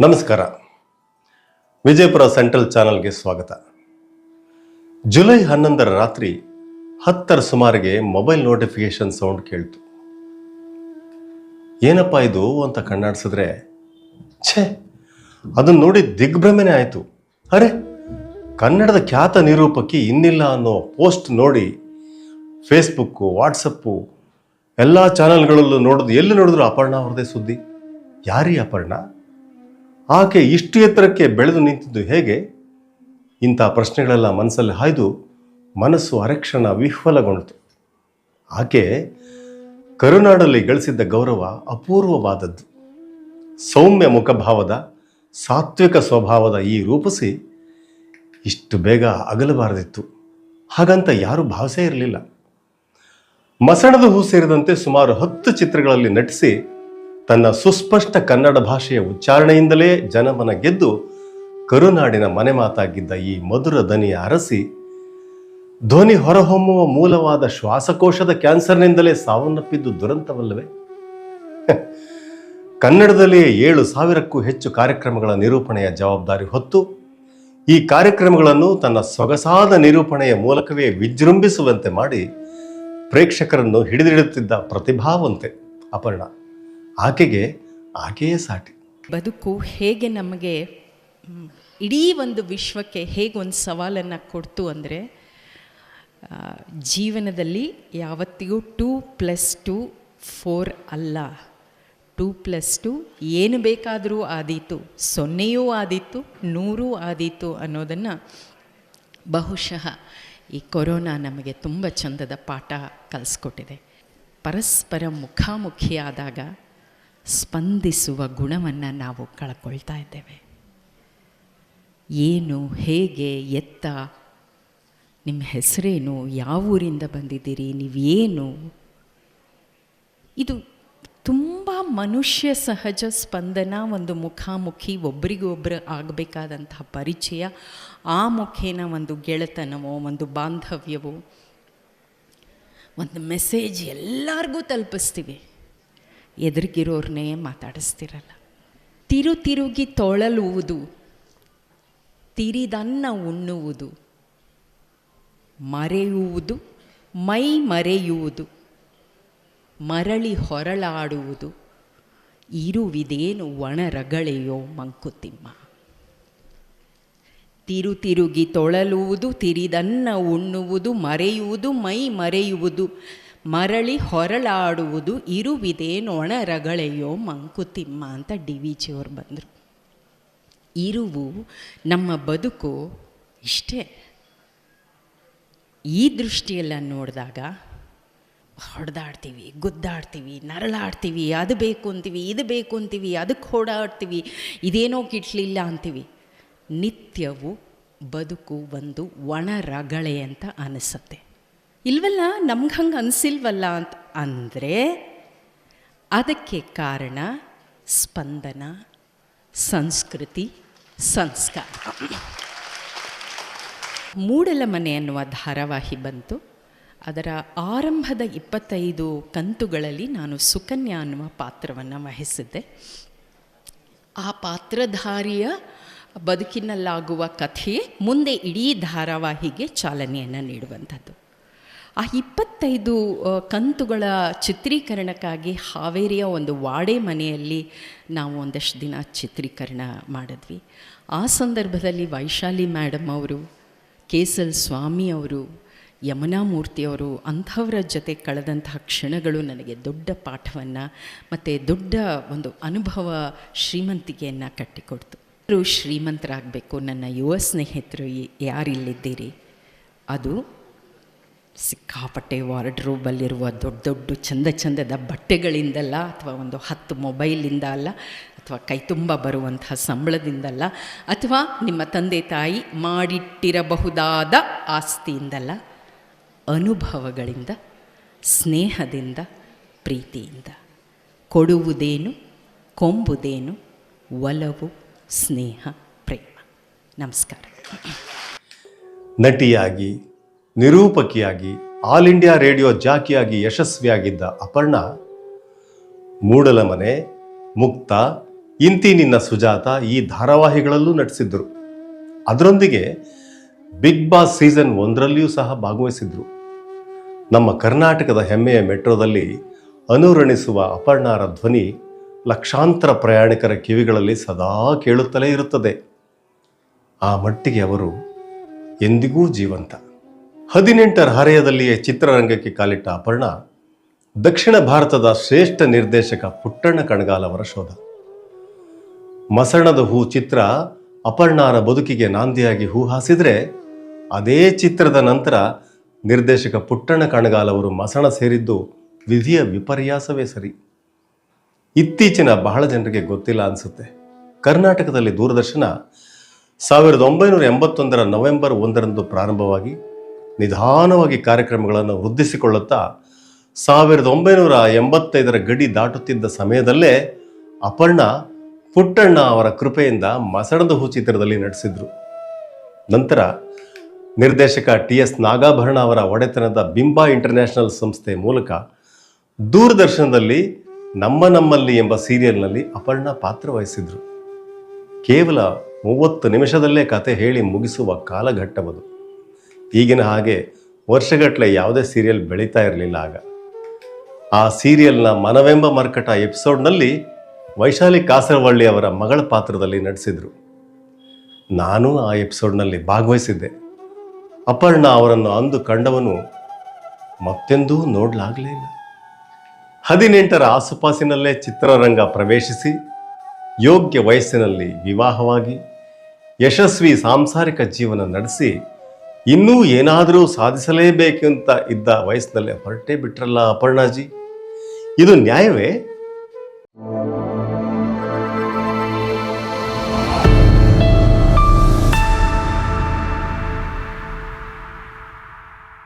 ನಮಸ್ಕಾರ. ವಿಜಯಪುರ ಸೆಂಟ್ರಲ್ ಚಾನಲ್ಗೆ ಸ್ವಾಗತ. ಜುಲೈ ಹನ್ನೊಂದರ ರಾತ್ರಿ ಹತ್ತರ ಸುಮಾರಿಗೆ ಮೊಬೈಲ್ ನೋಟಿಫಿಕೇಶನ್ ಸೌಂಡ್ ಕೇಳ್ತು. ಏನಪ್ಪ ಇದು ಅಂತ ಕಣ್ಣಾಡಿಸಿದ್ರೆ, ಛೇ ಅದನ್ನು ನೋಡಿ ದಿಗ್ಭ್ರಮೆನೇ ಆಯಿತು. ಅರೆ, ಕನ್ನಡದ ಖ್ಯಾತ ನಿರೂಪಕಿ ಇನ್ನಿಲ್ಲ ಅನ್ನೋ ಪೋಸ್ಟ್ ನೋಡಿ ಫೇಸ್ಬುಕ್ಕು ವಾಟ್ಸಪ್ಪು ಎಲ್ಲ ಚಾನಲ್ಗಳಲ್ಲೂ ನೋಡಿದ್ರು ಎಲ್ಲಿ ನೋಡಿದ್ರು ಅಪರ್ಣ ಅವ್ರದೇ ಸುದ್ದಿ. ಯಾರೀ ಅಪರ್ಣ? ಆಕೆ ಇಷ್ಟು ಎತ್ತರಕ್ಕೆ ಬೆಳೆದು ನಿಂತಿದ್ದು ಹೇಗೆ? ಇಂಥ ಪ್ರಶ್ನೆಗಳೆಲ್ಲ ಮನಸ್ಸಲ್ಲಿ ಹಾಯ್ದು ಮನಸ್ಸು ಅರಕ್ಷಣ ವಿಹ್ವಲಗೊಂಡಿತು. ಆಕೆ ಕರುನಾಡಲ್ಲಿ ಗಳಿಸಿದ್ದ ಗೌರವ ಅಪೂರ್ವವಾದದ್ದು. ಸೌಮ್ಯ ಮುಖಭಾವದ, ಸಾತ್ವಿಕ ಸ್ವಭಾವದ ಈ ರೂಪಸಿ ಇಷ್ಟು ಬೇಗ ಅಗಲಬಾರದಿತ್ತು. ಹಾಗಂತ ಯಾರೂ ಭಾವಿಸೇ ಇರಲಿಲ್ಲ. ಮಸಣದ ಹೂ ಸೇರಿದಂತೆ ಸುಮಾರು ಹತ್ತು ಚಿತ್ರಗಳಲ್ಲಿ ನಟಿಸಿ ತನ್ನ ಸುಸ್ಪಷ್ಟ ಕನ್ನಡ ಭಾಷೆಯ ಉಚ್ಚಾರಣೆಯಿಂದಲೇ ಜನಮನ ಗೆದ್ದು ಕರುನಾಡಿನ ಮನೆ ಮಾತಾಗಿದ್ದ ಈ ಮಧುರ ದನಿಯ ಅರಸಿ, ಧ್ವನಿ ಹೊರಹೊಮ್ಮುವ ಮೂಲವಾದ ಶ್ವಾಸಕೋಶದ ಕ್ಯಾನ್ಸರ್ನಿಂದಲೇ ಸಾವನ್ನಪ್ಪಿದ್ದು ದುರಂತವಲ್ಲವೇ? ಕನ್ನಡದಲ್ಲಿಯೇ ಏಳು ಸಾವಿರಕ್ಕೂ ಹೆಚ್ಚು ಕಾರ್ಯಕ್ರಮಗಳ ನಿರೂಪಣೆಯ ಜವಾಬ್ದಾರಿ ಹೊತ್ತು, ಈ ಕಾರ್ಯಕ್ರಮಗಳನ್ನು ತನ್ನ ಸೊಗಸಾದ ನಿರೂಪಣೆಯ ಮೂಲಕವೇ ವಿಜೃಂಭಿಸುವಂತೆ ಮಾಡಿ ಪ್ರೇಕ್ಷಕರನ್ನು ಹಿಡಿದಿಡುತ್ತಿದ್ದ ಪ್ರತಿಭಾವಂತೆ ಅಪರ್ಣ. ಆಕೆಗೆ ಆಕೆಯೇ ಸಾಟಿ. ಬದುಕು ಹೇಗೆ ನಮಗೆ ಇಡೀ ಒಂದು ವಿಶ್ವಕ್ಕೆ ಹೇಗೆ ಒಂದು ಸವಾಲನ್ನು ಕೊಡ್ತು ಅಂದರೆ ಜೀವನದಲ್ಲಿ ಯಾವತ್ತಿಗೂ ಟೂ ಪ್ಲಸ್ ಟು ಫೋರ್ ಅಲ್ಲ. ಟೂ ಪ್ಲಸ್ ಟು ಏನು ಬೇಕಾದರೂ ಆದೀತು. ಸೊನ್ನೆಯೂ ಆದೀತು, ನೂರೂ ಆದೀತು ಅನ್ನೋದನ್ನು ಬಹುಶಃ ಈ ಕೊರೋನಾ ನಮಗೆ ತುಂಬ ಚಂದದ ಪಾಠ ಕಲಿಸ್ಕೊಟ್ಟಿದೆ. ಪರಸ್ಪರ ಮುಖಾಮುಖಿಯಾದಾಗ ಸ್ಪಂದಿಸುವ ಗುಣವನ್ನು ನಾವು ಕಳ್ಕೊಳ್ತಾ ಇದ್ದೇವೆ. ಏನು, ಹೇಗೆ, ಎತ್ತ ನಿಮ್ಮ ಹೆಸರೇನು, ಯಾವ ಊರಿಂದ ಬಂದಿದ್ದೀರಿ, ನೀವೇನು? ಇದು ತುಂಬ ಮನುಷ್ಯ ಸಹಜ ಸ್ಪಂದನ, ಒಂದು ಮುಖಾಮುಖಿ ಒಬ್ಬರಿಗೊಬ್ಬರು ಆಗಬೇಕಾದಂತಹ ಪರಿಚಯ, ಆ ಮುಖೇನ ಒಂದು ಗೆಳೆತನವೋ, ಒಂದು ಬಾಂಧವ್ಯವೋ, ಒಂದು ಮೆಸೇಜ್ ಎಲ್ಲರಿಗೂ ತಲುಪಿಸ್ತೀವಿ. ಎದುರಿಗಿರೋರ್ನೇ ಮಾತಾಡಿಸ್ತಿರಲ್ಲ. ತಿರು ತಿರುಗಿ ತೊಳಲುವುದು, ತಿರಿದನ್ನ ಉಣ್ಣುವುದು, ಮರೆಯುವುದು, ಮೈ ಮರೆಯುವುದು, ಮರಳಿ ಹೊರಳಾಡುವುದು, ಇರುವಿದೇನು ಒಣರಗಳೆಯೋ ಮಂಕುತಿಮ್ಮ. ತಿರು ತಿರುಗಿ ತೊಳಲುವುದು, ತಿರಿದನ್ನ ಉಣ್ಣುವುದು, ಮರೆಯುವುದು, ಮೈ ಮರೆಯುವುದು ಮರಳಿ ಹೊರಳಾಡುವುದು ಇರುವಿದೇನು ಒಣರಗಳೆಯೋ ಮಂಕುತಿಮ್ಮ ಅಂತ ಡಿ ವಿ ಜಿಯವ್ರು ಬಂದರು. ಇರುವು ನಮ್ಮ ಬದುಕು ಇಷ್ಟೇ. ಈ ದೃಷ್ಟಿಯೆಲ್ಲ ನೋಡಿದಾಗ ಹೊಡೆದಾಡ್ತೀವಿ, ಗುದ್ದಾಡ್ತೀವಿ, ನರಳಾಡ್ತೀವಿ, ಅದು ಬೇಕು ಅಂತೀವಿ, ಇದು ಬೇಕು ಅಂತೀವಿ, ಅದಕ್ಕೆ ಓಡಾಡ್ತೀವಿ, ಇದೇನೋ ಕಿಟ್ಲಿಲ್ಲ ಅಂತೀವಿ. ನಿತ್ಯವು ಬದುಕು ಒಂದು ಒಣ ರಗಳೆ ಅಂತ ಅನಿಸುತ್ತೆ. ಇಲ್ವಲ್ಲ, ನಮ್ಗೆ ಹಂಗೆ ಅನಿಸಿಲ್ವಲ್ಲ ಅಂತ. ಅಂದರೆ ಅದಕ್ಕೆ ಕಾರಣ ಸ್ಪಂದನ, ಸಂಸ್ಕೃತಿ, ಸಂಸ್ಕಾರ. ಮೂಡಲ ಮನೆ ಅನ್ನುವ ಧಾರಾವಾಹಿ ಬಂತು. ಅದರ ಆರಂಭದ ಇಪ್ಪತ್ತೈದು ಕಂತುಗಳಲ್ಲಿ ನಾನು ಸುಕನ್ಯಾ ಅನ್ನುವ ಪಾತ್ರವನ್ನು ವಹಿಸಿದ್ದೆ. ಆ ಪಾತ್ರಧಾರಿಯ ಬದುಕಿನಲ್ಲಾಗುವ ಕಥೆಯೇ ಮುಂದೆ ಇಡೀ ಧಾರಾವಾಹಿಗೆ ಚಾಲನೆಯನ್ನು ನೀಡುವಂಥದ್ದು ಆ ಇಪ್ಪತ್ತೈದು ಕಂತುಗಳ ಚಿತ್ರೀಕರಣಕ್ಕಾಗಿ ಹಾವೇರಿಯ ಒಂದು ವಾಡೆ ಮನೆಯಲ್ಲಿ ನಾವು ಒಂದಷ್ಟು ದಿನ ಚಿತ್ರೀಕರಣ ಮಾಡಿದ್ವಿ. ಆ ಸಂದರ್ಭದಲ್ಲಿ ವೈಶಾಲಿ ಮ್ಯಾಡಮ್ ಅವರು, ಕೇಸಲ್ ಸ್ವಾಮಿ ಅವರು ಯಮುನಾ ಮೂರ್ತಿಯವರು ಅಂಥವರ ಜೊತೆ ಕಳೆದಂತಹ ಕ್ಷಣಗಳು ನನಗೆ ದೊಡ್ಡ ಪಾಠವನ್ನು ಮತ್ತು ದೊಡ್ಡ ಒಂದು ಅನುಭವ ಶ್ರೀಮಂತಿಕೆಯನ್ನು ಕಟ್ಟಿಕೊಡ್ತು. ಶ್ರೀಮಂತರಾಗಬೇಕು, ನನ್ನ ಯುವ ಸ್ನೇಹಿತರು ಯಾರಿಲ್ಲಿದ್ದೀರಿ? ಅದು ಸಿಕ್ಕಾಪಟ್ಟೆ ವಾರ್ಡ್ರೂಬಲ್ಲಿರುವ ದೊಡ್ಡ ದೊಡ್ಡ ಚಂದ ಚಂದದ ಬಟ್ಟೆಗಳಿಂದಲ್ಲ ಅಥವಾ ಒಂದು ಹತ್ತು ಮೊಬೈಲಿಂದ ಅಲ್ಲ ಅಥವಾ ಕೈ ತುಂಬ ಬರುವಂತಹ ಸಂಬಳದಿಂದಲ್ಲ ಅಥವಾ ನಿಮ್ಮ ತಂದೆ ತಾಯಿ ಮಾಡಿಟ್ಟಿರಬಹುದಾದ ಆಸ್ತಿಯಿಂದಲ್ಲ, ಅನುಭವಗಳಿಂದ, ಸ್ನೇಹದಿಂದ, ಪ್ರೀತಿಯಿಂದ. ಕೊಡುವುದೇನು, ಕೊಂಬುದೇನು, ಒಲವು, ಸ್ನೇಹ, ಪ್ರೇಮ. ನಮಸ್ಕಾರ. ನಟಿಯಾಗಿ ನಿರೂಪಕಿಯಾಗಿ, ಆಲ್ ಇಂಡಿಯಾ ರೇಡಿಯೋ ಜಾಕಿಯಾಗಿ ಯಶಸ್ವಿಯಾಗಿದ್ದ ಅಪರ್ಣ, ಮೂಡಲಮನೆ, ಮುಕ್ತ, ಇಂತಿ ನಿನ್ನ ಸುಜಾತ ಈ ಧಾರಾವಾಹಿಗಳಲ್ಲೂ ನಟಿಸಿದ್ರು ಅದರೊಂದಿಗೆ ಬಿಗ್ ಬಾಸ್ ಸೀಸನ್ ಒಂದರಲ್ಲಿಯೂ ಸಹ ಭಾಗವಹಿಸಿದ್ರು. ನಮ್ಮ ಕರ್ನಾಟಕದ ಹೆಮ್ಮೆಯ ಮೆಟ್ರೋದಲ್ಲಿ ಅನುರಣಿಸುವ ಅಪರ್ಣಾರ ಧ್ವನಿ ಲಕ್ಷಾಂತರ ಪ್ರಯಾಣಿಕರ ಕಿವಿಗಳಲ್ಲಿ ಸದಾ ಕೇಳುತ್ತಲೇ ಇರುತ್ತದೆ. ಆ ಮಟ್ಟಿಗೆ ಅವರು ಎಂದಿಗೂ ಜೀವಂತ. ಹದಿನೆಂಟರ ಹರೆಯದಲ್ಲಿಯೇ ಚಿತ್ರರಂಗಕ್ಕೆ ಕಾಲಿಟ್ಟ ಅಪರ್ಣ, ದಕ್ಷಿಣ ಭಾರತದ ಶ್ರೇಷ್ಠ ನಿರ್ದೇಶಕ ಪುಟ್ಟಣ್ಣ ಕಣಗಾಲ್ ಅವರ ಶೋಧ. ಮಸಣದ ಹೂ ಚಿತ್ರ ಅಪರ್ಣಾರ ಬದುಕಿಗೆ ನಾಂದಿಯಾಗಿ ಹೂ ಹಾಸಿದ್ರೆ, ಅದೇ ಚಿತ್ರದ ನಂತರ ನಿರ್ದೇಶಕ ಪುಟ್ಟಣ್ಣ ಕಣಗಾಲ್ ಅವರು ಮಸಣ ಸೇರಿದ್ದು ವಿಧಿಯ ವಿಪರ್ಯಾಸವೇ ಸರಿ. ಇತ್ತೀಚಿನ ಬಹಳ ಜನರಿಗೆ ಗೊತ್ತಿಲ್ಲ ಅನಿಸುತ್ತೆ. ಕರ್ನಾಟಕದಲ್ಲಿ ದೂರದರ್ಶನ ಸಾವಿರದ ಒಂಬೈನೂರ ಎಂಬತ್ತೊಂದರ ನವೆಂಬರ್ ಒಂದರಂದು ಪ್ರಾರಂಭವಾಗಿ ನಿಧಾನವಾಗಿ ಕಾರ್ಯಕ್ರಮಗಳನ್ನು ವೃದ್ಧಿಸಿಕೊಳ್ಳುತ್ತಾ ಸಾವಿರದ ಒಂಬೈನೂರ ಎಂಬತ್ತೈದರ ಗಡಿ ದಾಟುತ್ತಿದ್ದ ಸಮಯದಲ್ಲೇ ಅಪರ್ಣ ಪುಟ್ಟಣ್ಣ ಅವರ ಕೃಪೆಯಿಂದ ಮಸಣದ ಹೂ ಚಿತ್ರದಲ್ಲಿ ನಟಿಸಿದ್ರು. ನಂತರ ನಿರ್ದೇಶಕ ಟಿ ಎಸ್ ನಾಗಾಭರಣ ಅವರ ಒಡೆತನದ ಬಿಂಬಾ ಇಂಟರ್ನ್ಯಾಷನಲ್ ಸಂಸ್ಥೆ ಮೂಲಕ ದೂರದರ್ಶನದಲ್ಲಿ ನಮ್ಮ ನಮ್ಮಲ್ಲಿ ಎಂಬ ಸೀರಿಯಲ್ನಲ್ಲಿ ಅಪರ್ಣ ಪಾತ್ರ ವಹಿಸಿದ್ರು. ಕೇವಲ ಮೂವತ್ತು ನಿಮಿಷದಲ್ಲೇ ಕತೆ ಹೇಳಿ ಮುಗಿಸುವ ಕಾಲಘಟ್ಟವದು. ಈಗಿನ ಹಾಗೆ ವರ್ಷಗಟ್ಟಲೆ ಯಾವುದೇ ಸೀರಿಯಲ್ ಬೆಳೀತಾ ಇರಲಿಲ್ಲ ಆಗ. ಆ ಸೀರಿಯಲ್ನ ಮನವೆಂಬ ಮರ್ಕಟ ಎಪಿಸೋಡ್ನಲ್ಲಿ ವೈಶಾಲಿ ಕಾಸರವಳ್ಳಿ ಅವರ ಮಗಳ ಪಾತ್ರದಲ್ಲಿ ನಟಿಸಿದ್ರು ನಾನು ಆ ಎಪಿಸೋಡ್ನಲ್ಲಿ ಭಾಗವಹಿಸಿದ್ದೆ. ಅಪರ್ಣ ಅವರನ್ನು ಅಂದು ಕಂಡವನು ಮತ್ತೆಂದೂ ನೋಡಲಾಗಲೇ ಇಲ್ಲ. ಹದಿನೆಂಟರ ಆಸುಪಾಸಿನಲ್ಲೇ ಚಿತ್ರರಂಗ ಪ್ರವೇಶಿಸಿ ಯೋಗ್ಯ ವಯಸ್ಸಿನಲ್ಲಿ ವಿವಾಹವಾಗಿ ಯಶಸ್ವಿ ಸಾಂಸಾರಿಕ ಜೀವನ ನಡೆಸಿ ಇನ್ನೂ ಏನಾದರೂ ಸಾಧಿಸಲೇಬೇಕಂತ ಇದ್ದ ವಯಸ್ಸಿನಲ್ಲೇ ಹೊರಟೇ ಬಿಟ್ರಲ್ಲ ಅಪರ್ಣಾಜಿ? ಇದು ನ್ಯಾಯವೇ?